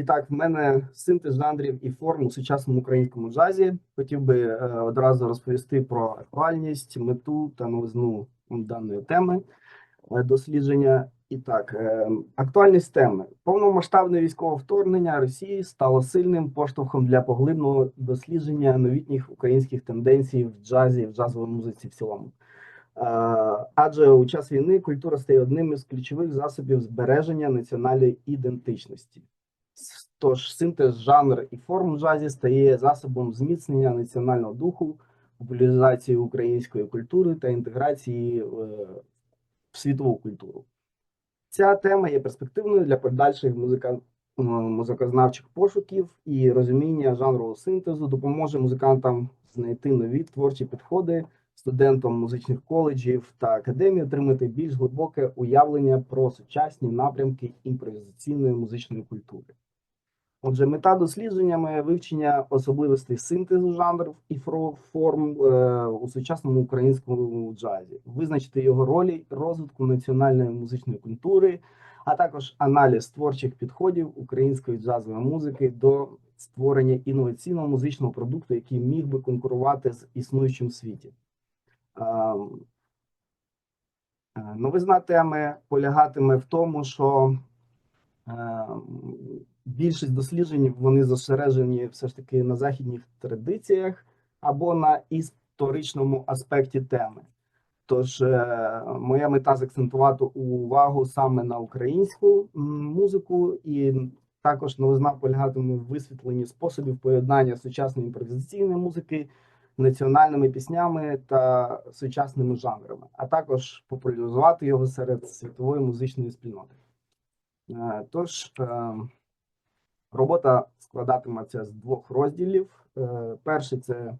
І так, в мене синтез жанрів і форм у сучасному українському джазі. Хотів би е, одразу розповісти про актуальність, мету та новизну даної теми е, дослідження. І так, е, актуальність теми повномасштабне військове вторгнення Росії стало сильним поштовхом для поглибного дослідження новітніх українських тенденцій в джазі, в джазовій музиці в цілому. Е, Адже у час війни культура стає одним із ключових засобів збереження національної ідентичності. Тож синтез жанр і форм в джазі стає засобом зміцнення національного духу, популяризації української культури та інтеграції е, в світову культуру. Ця тема є перспективною для подальших музика... музикознавчих пошуків і розуміння жанрового синтезу допоможе музикантам знайти нові творчі підходи, студентам музичних коледжів та академій отримати більш глибоке уявлення про сучасні напрямки імпровізаційної музичної культури. Отже, мета дослідження має вивчення особливостей синтезу жанрів і форм е, у сучасному українському джазі, визначити його ролі розвитку національної музичної культури, а також аналіз творчих підходів української джазової музики до створення інноваційного музичного продукту, який міг би конкурувати з існуючим в світі. Ем, е, Новизна теми полягатиме в тому, що е, більшість досліджень вони зосереджені все ж таки на західних традиціях або на історичному аспекті теми. Тож е, моя мета закцентувати увагу саме на українську музику, і також новизна полягатиме в висвітленні способів поєднання сучасної імпровізаційної музики, національними піснями та сучасними жанрами, а також популяризувати його серед світової музичної спільноти. Е, Тож е, робота складатиметься з двох розділів. Е, Перший це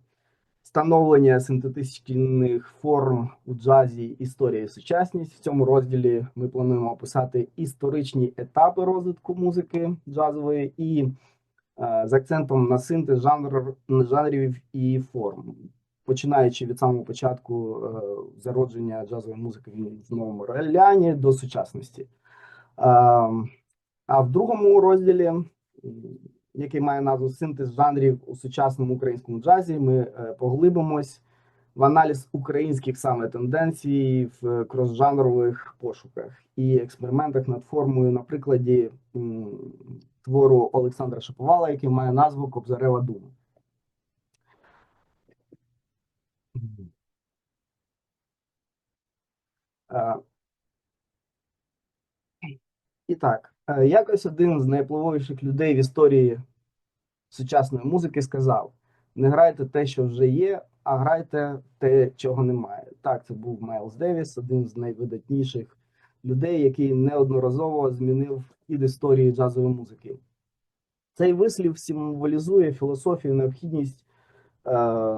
становлення синтетичних форм у джазі, історія і сучасність. В цьому розділі ми плануємо описати історичні етапи розвитку музики джазової і е, з акцентом на синтез жанр, жанрів і форм, починаючи від самого початку е, зародження джазової музики в Новому Орлеані до сучасності. Ем, А в другому розділі, який має назву Синтез жанрів у сучасному українському джазі, ми е, поглибимось в аналіз українських саме тенденцій в кросжанрових пошуках і експериментах над формою на прикладі твору Олександра Шаповала, який має назву Кобзарева дума. Е, І так, якось один з найвпливовіших людей в історії сучасної музики сказав: не грайте те, що вже є, а грайте те, чого немає. Так, це був Майлз Девіс, один з найвидатніших людей, який неодноразово змінив хід історії джазової музики. Цей вислів символізує філософію, необхідність е,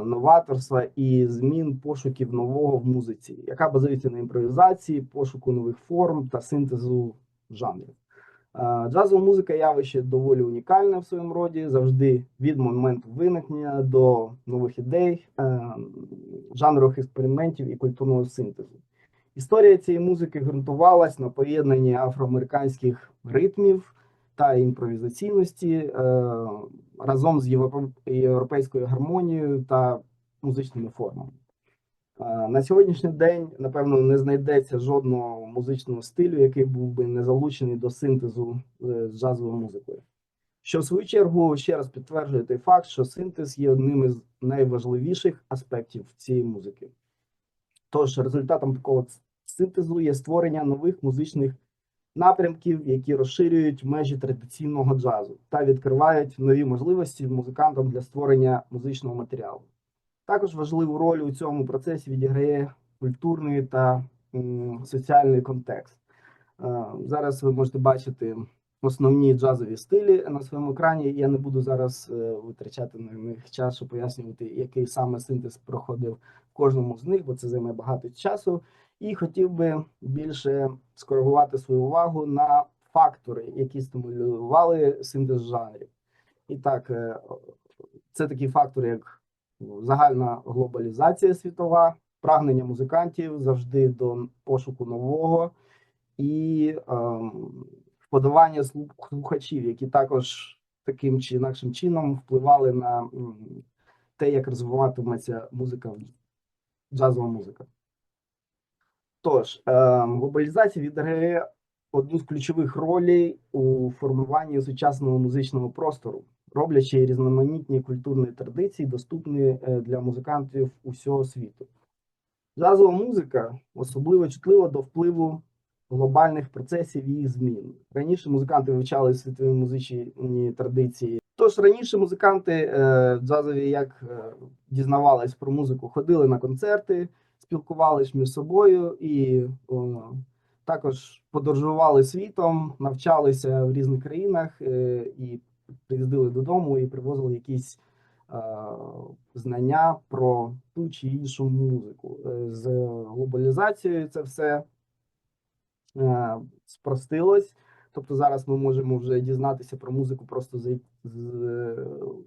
новаторства і змін пошуків нового в музиці, яка базується на імпровізації, пошуку нових форм та синтезу жанрів. Е, Джазова музика явище доволі унікальне в своєму роді, завжди від моменту виникнення до нових ідей, е, жанрових експериментів і культурного синтезу. Історія цієї музики ґрунтувалась на поєднанні афроамериканських ритмів та імпровізаційності е, разом з європе- європейською гармонією та музичними формами. На сьогоднішній день, напевно, не знайдеться жодного музичного стилю, який був би не залучений до синтезу е, з джазовою музикою. Що в свою чергу ще раз підтверджує той факт, що синтез є одним із найважливіших аспектів цієї музики. Тож результатом такого синтезу є створення нових музичних напрямків, які розширюють межі традиційного джазу та відкривають нові можливості музикантам для створення музичного матеріалу. Також важливу роль у цьому процесі відіграє культурний та соціальний контекст. Е, Зараз ви можете бачити основні джазові стилі на своєму екрані. Я не буду зараз е, витрачати на них час, щоб пояснювати, який саме синтез проходив в кожному з них, бо це займе багато часу. І хотів би більше скоригувати свою увагу на фактори, які стимулювали синтез жанрів. І так, е, це такі фактори, як загальна глобалізація світова, прагнення музикантів завжди до пошуку нового, і ем, вподобання слухачів, які також таким чи інакшим чином впливали на те, як розвиватиметься музика, джазова музика. Тож, е, глобалізація відіграє одну з ключових ролей у формуванні сучасного музичного простору, роблячи різноманітні культурні традиції доступні е, для музикантів усього світу. Джазова музика особливо чутлива до впливу глобальних процесів і їх змін. Раніше музиканти вивчали світові музичні традиції. Тож раніше музиканти е, джазові, як е, дізнавались про музику, ходили на концерти, спілкувались між собою і також подорожували світом, навчалися в різних країнах і приїздили додому і привозили якісь е, знання про ту чи іншу музику. Е, З глобалізацією це все е, спростилось. Тобто зараз ми можемо вже дізнатися про музику, просто зай- з,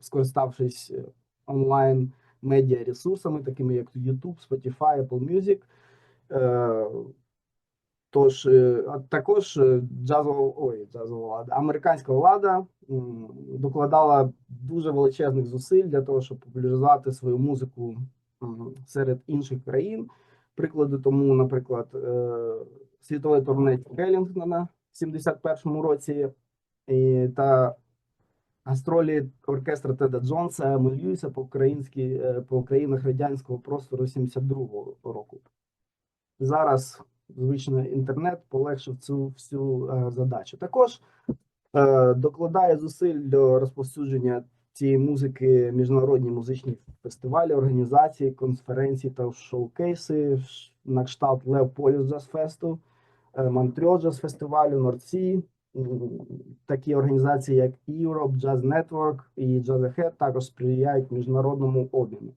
скориставшись онлайн медіа ресурсами, такими як YouTube, Spotify, Apple Music. Е, Тож е, також е, джазова, ой, джазова влада, американська влада докладала дуже величезних зусиль для того, щоб популяризувати свою музику серед інших країн. Приклади тому, наприклад, е, світове турне Келлінгтона в 71-му році та гастролі оркестра Теда Джонса, Ему Льюіса по українській по країнах радянського простору 72-го року. Зараз звично інтернет полегшив цю всю е, задачу. Також е, докладає зусиль до розповсюдження цієї музики міжнародні музичні фестивалі, організації, конференції та шоукейси на кшталт Леополіс Джаз Фесту, е, Монтрьол Джаз Фестивалю, Нордсі. Такі організації, як Europe Jazz Network і Jazz Ahead також сприяють міжнародному обміну.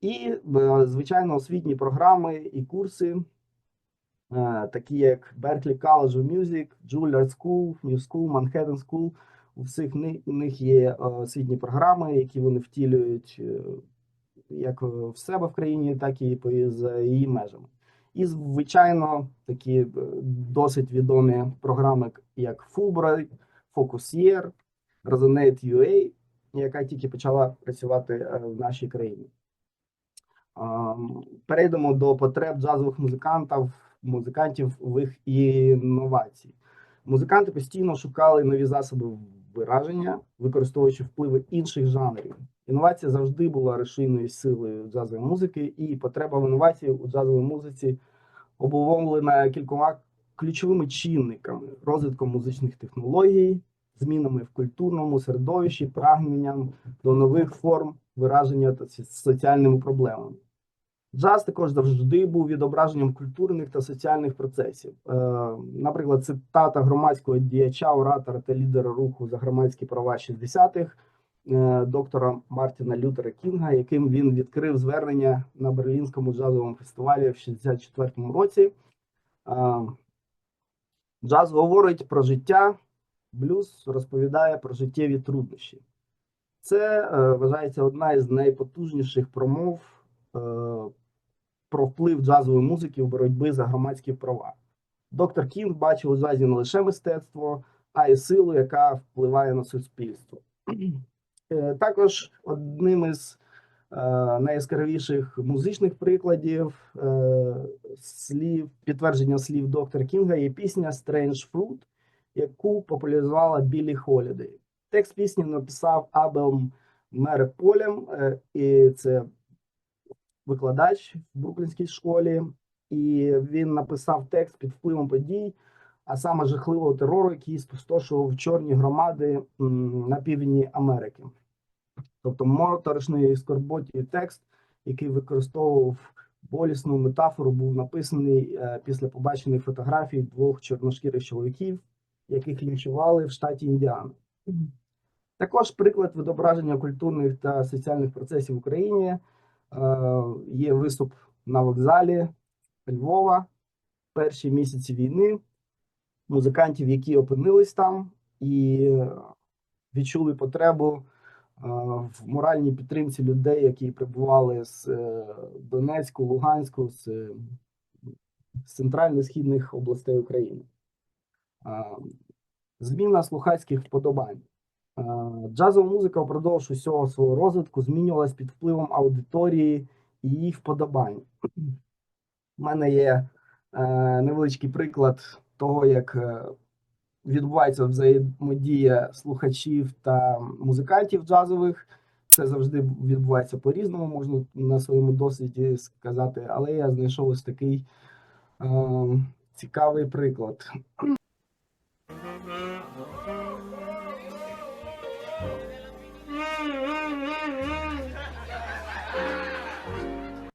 І, е, звичайно, освітні програми і курси, такі як Berklee College of Music, Juilliard School, New School, Manhattan School. У всіх них є е, освітні програми, які вони втілюють е, як в себе в країні, так і за її межами. І, звичайно, такі е, досить відомі програми, як Fulbright, Focus Resonate UA, яка тільки почала працювати е, в нашій країні. Перейдемо до потреб джазових музикантів, музикантів їх інновацій. Музиканти постійно шукали нові засоби вираження, використовуючи впливи інших жанрів. Інновація завжди була рушійною силою джазової музики, і потреба в інновації у джазовій музиці обумовлена кількома ключовими чинниками: розвитком музичних технологій, змінами в культурному середовищі, прагненням до нових форм вираження та соціальними проблемами. Джаз також завжди був відображенням культурних та соціальних процесів. Е, наприклад, цитата громадського діяча, оратора та лідера руху за громадські права 60-х е, доктора Мартіна Лютера Кінга, яким він відкрив звернення на Берлінському джазовому фестивалі в 64-му році. Е, Джаз говорить про життя, блюз розповідає про життєві труднощі. Це вважається одна із найпотужніших промов про вплив джазової музики в боротьбі за громадські права. Доктор Кінг бачив у джазі не лише мистецтво, а й силу, яка впливає на суспільство. Е, Також одним із е, найяскравіших музичних прикладів е, слів, підтвердження слів доктора Кінга є пісня Strange Fruit, яку популяризувала Біллі Холідей. Текст пісні написав Абел Мереполем, і це викладач в Бруклінській школі, і він написав текст під впливом подій, а саме жахливого терору, який спустошував чорні громади на півдні Америки. Тобто моторошний скорботі текст, який використовував болісну метафору, був написаний е, після побачених фотографій двох чорношкірих чоловіків, яких лінчували в штаті Індіана. Також приклад відображення культурних та соціальних процесів в Україні є виступ на вокзалі Львова перші місяці війни, музикантів, які опинились там і відчули потребу е, в моральній підтримці людей, які прибували з е, Донецьку, Луганську, з, е, центрально-східних областей України. Е, Зміна слухацьких вподобань. Е, Джазова музика впродовж усього свого розвитку змінювалась під впливом аудиторії і її вподобань. У мене є е, невеличкий приклад того, як е, відбувається взаємодія слухачів та музикантів джазових. Це завжди відбувається по-різному, можна на своєму досвіді сказати, але я знайшов ось такий е, цікавий приклад.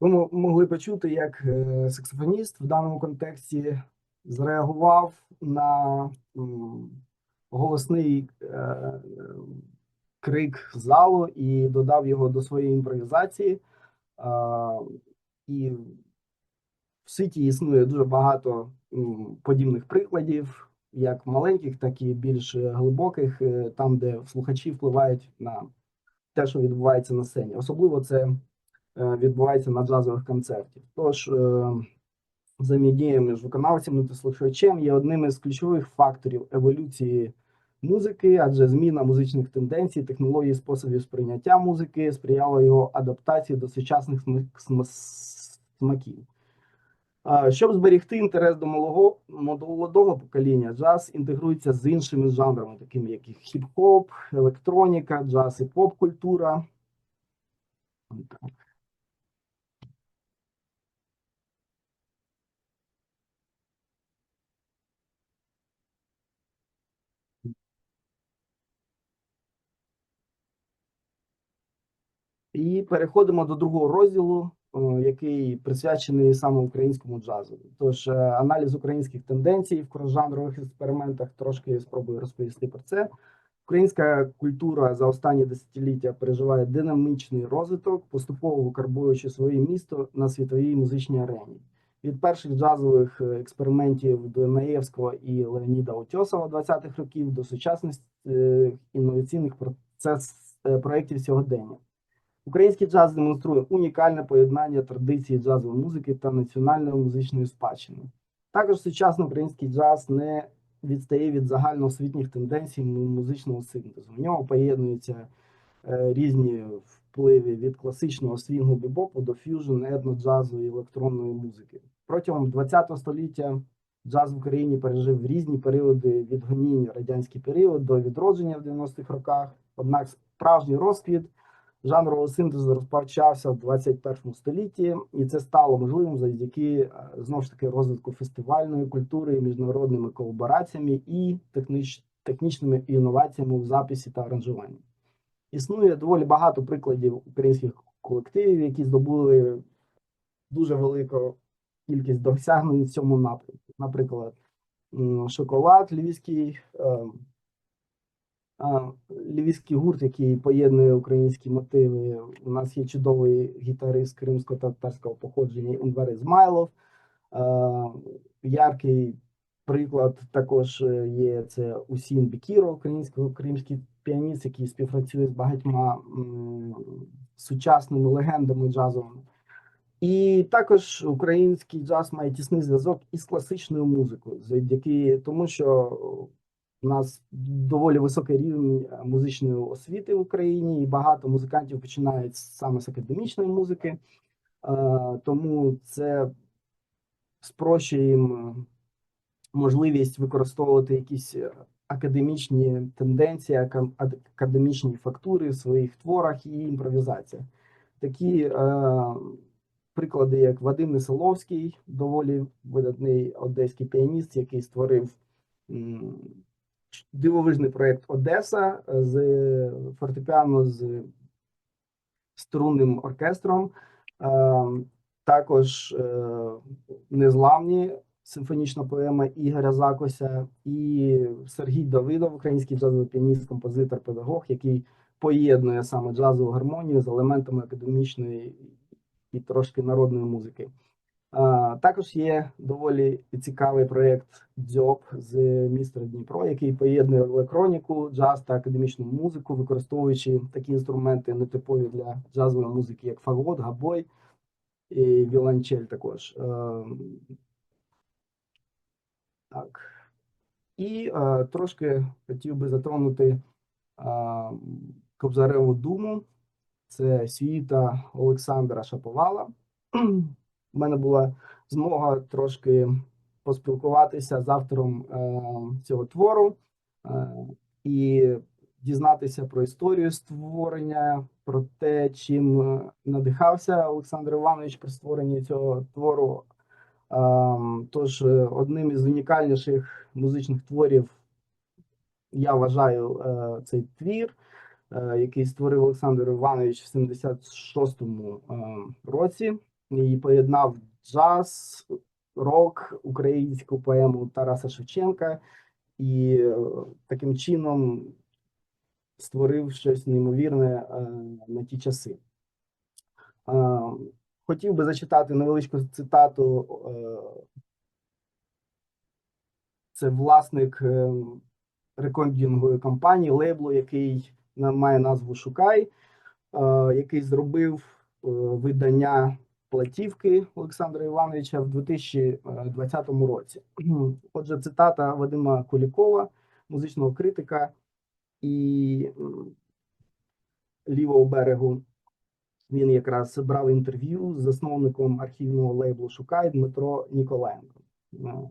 Мо- могли почути, як е, саксофоніст в даному контексті зреагував на голосний е, крик залу і додав його до своєї імпровізації. І в світі існує дуже багато подібних прикладів, як маленьких, так і більш глибоких, е, там, де слухачі впливають на те, що відбувається на сцені. Особливо це відбувається на джазових концертах. Тож е, взаємодія між виконавцями та слухачем є одним із ключових факторів еволюції музики, адже зміна музичних тенденцій, технологій, способів сприйняття музики сприяла його адаптації до сучасних см- см- смаків. Щоб зберегти інтерес до малого молодого покоління, джаз інтегрується з іншими жанрами, такими як хіп-хоп, електроніка, джаз і поп-культура. Так. І переходимо до другого розділу, який присвячений саме українському джазу. Тож е, аналіз українських тенденцій в кросжанрових експериментах трошки спробую розповісти про це. Українська культура за останні десятиліття переживає динамічний розвиток, поступово викарбуючи своє місто на світовій музичній арені. Від перших джазових е, експериментів Дунаєвського і Леоніда Утьосова 20-х років до сучасних е, інноваційних процес е, проєктів сьогодення. Український джаз демонструє унікальне поєднання традиції джазової музики та національної музичної спадщини. Також сучасний український джаз не відстає від загальноосвітніх тенденцій музичного синтезу. В нього поєднуються е, різні впливи від класичного свінгу бібопу до ф'южн, етно-джазу і електронної музики. Протягом ХХ століття джаз в Україні пережив різні періоди від гоніння радянський період до відродження в 90-х роках. Однак справжній розквіт жанрового синтезу розпочався в 21 столітті, і це стало можливим завдяки е, знову ж таки розвитку фестивальної культури, міжнародними колабораціями і техніч, технічними інноваціями у записі та аранжуванні. Існує доволі багато прикладів українських колективів, які здобули дуже велику кількість досягнень в цьому напрямку. Наприклад, шоколад львівський. Львівський гурт, який поєднує українські мотиви. У нас є чудовий гітарист кримсько-татарського походження Інвер Ізмайлов. Яркий приклад також е, є це Усін Бікіро, український кримський піаніст, який співпрацює з багатьма сучасними легендами джазовими. І також український джаз має тісний зв'язок із класичною музикою, завдяки тому, що у нас доволі високий рівень е, музичної освіти в Україні, і багато музикантів починають саме з академічної музики, Е, тому це спрощує їм е, можливість використовувати якісь академічні тенденції, академічні фактури в своїх творах і імпровізаціях. Такі приклади, як Вадим Несоловський, доволі видатний одеський піаніст, який створив дивовижний проєкт Одеса е, з фортепіано з струнним оркестром. Е, Також е, незламні симфонічна поема Ігоря Закося і Сергій Давидов, український джазовий піаніст, композитор, педагог, який поєднує саме джазову гармонію з елементами академічної і трошки народної музики. Також є доволі цікавий проєкт Дзьоб з міста Дніпро, який поєднує електроніку, джаз та академічну музику, використовуючи такі інструменти нетипові для джазової музики, як фагот, габой і віолончель також. Ем, Так. І е, трошки хотів би затронути е, Кобзареву думу. Це світа Олександра Шаповала. У мене була змога трошки поспілкуватися з автором е, цього твору е, і дізнатися про історію створення, про те, чим е, надихався Олександр Іванович при створенні цього твору. Ем, Тож, е, одним із унікальніших музичних творів я вважаю е, цей твір, е, який створив Олександр Іванович в 76-му е, році і поєднав джаз, рок, українську поему Тараса Шевченка і е, таким чином створив щось неймовірне е, на ті часи. Е, Хотів би зачитати невеличку цитату. Це власник рекордингової компанії, лейблу, який має назву Шукай, який зробив видання платівки Олександра Івановича в 2020 році. Отже, цитата Вадима Кулікова, музичного критика і лівого берегу. Він якраз брав інтерв'ю з засновником архівного лейблу Шукай Дмитро Ніколенко. Е,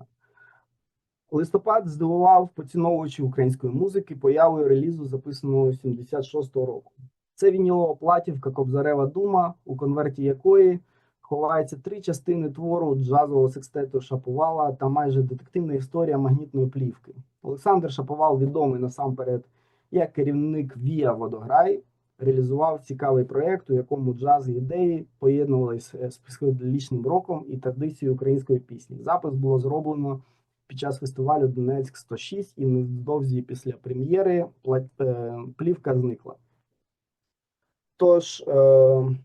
Листопад здивував поціновувачів української музики появою релізу, записаного 76-го року. Це вінілова платівка Кобзарева Дума, у конверті якої ховається три частини твору джазового секстету Шаповала та майже детективна історія магнітної плівки. Олександр Шаповал відомий насамперед як керівник Віа Водограй, реалізував цікавий проєкт, у якому джаз і ідеї поєднувалися з психоделічним роком і традицією української пісні. Запис було зроблено під час фестивалю Донецьк 106 і невдовзі після прем'єри е, плівка зникла. Тож, е,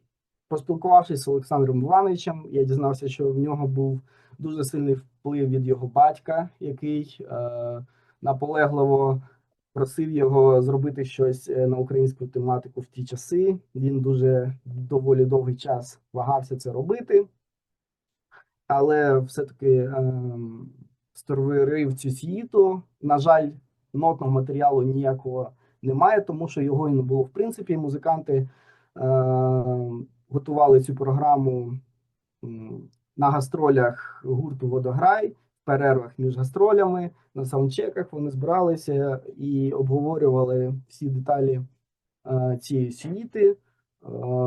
поспілкувавшись з Олександром Івановичем, я дізнався, що в нього був дуже сильний вплив від його батька, який е, наполегливо просив його зробити щось е, на українську тематику в ті часи. Він дуже доволі довгий час вагався це робити, але все-таки ем, створив цю світу. На жаль, нотного матеріалу ніякого немає, тому що його і не було. В принципі, музиканти е, готували цю програму на гастролях гурту Водограй, в перервах між гастролями, на саундчеках вони збиралися і обговорювали всі деталі е, цієї світи. Е,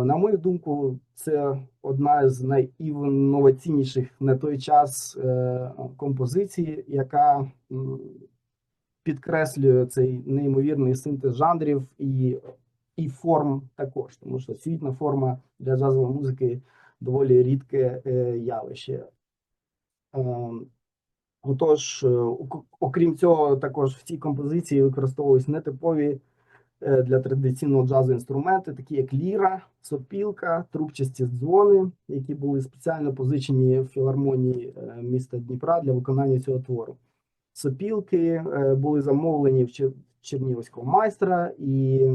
На мою думку, це одна з найінноваційніших на той час е, композицій, яка підкреслює цей неймовірний синтез жанрів і, і форм також, тому що світна форма для джазової музики доволі рідке е, явище. Е, Отож, е, окрім цього, також в цій композиції використовувались нетипові для традиційного джазу інструменти, такі як ліра, сопілка, трубчасті дзвони, які були спеціально позичені в філармонії міста Дніпра для виконання цього твору. Сопілки були замовлені в чернігівського майстра, і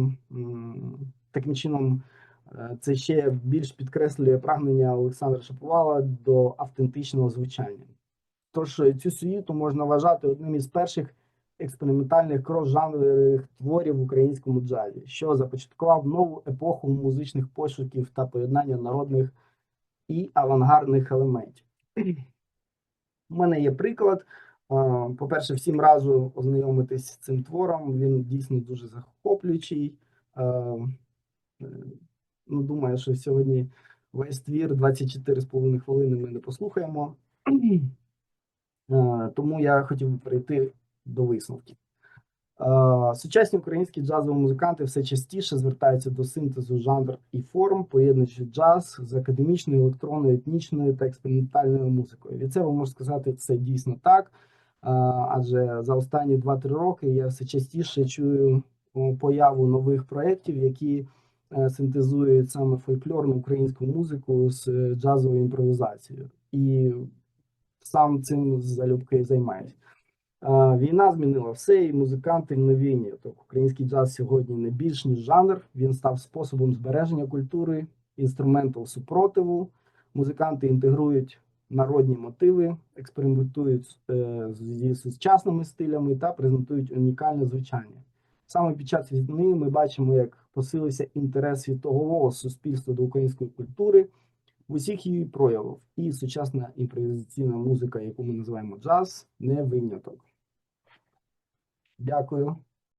таким чином е, це ще більш підкреслює прагнення Олександра Шаповала до автентичного звучання. Тож е, цю світу можна вважати одним із перших експериментальних крос-жанрових творів в українському джазі, що започаткував нову епоху музичних пошуків та поєднання народних і авангардних елементів. У мене є приклад. А, По-перше, всім разу ознайомитись з цим твором. Він дійсно дуже захоплюючий. Е, Ну, думаю, що сьогодні весь твір 24,5 хвилини ми не послухаємо. Е, Тому я хотів би перейти до висновків. Е, Сучасні українські джазові музиканти все частіше звертаються до синтезу жанр і форм, поєднуючи джаз з академічною, електронною, етнічною та експериментальною музикою. Від себе можу сказати, це дійсно так. Адже за останні 2-3 роки я все частіше чую появу нових проєктів, які е, синтезують саме фольклорну українську музику з е, джазовою імпровізацією. І сам цим залюбки займаюся. Війна змінила все, і музиканти новінні. Тобто український джаз сьогодні не більш ніж жанр. Він став способом збереження культури, інструментом супротиву. Музиканти інтегрують народні мотиви, експериментують е, зі сучасними стилями та презентують унікальне звучання. Саме під час війни ми бачимо, як посилився інтерес світового суспільства до української культури в усіх її проявах. І сучасна імпровізаційна музика, яку ми називаємо джаз, не виняток. Дякую.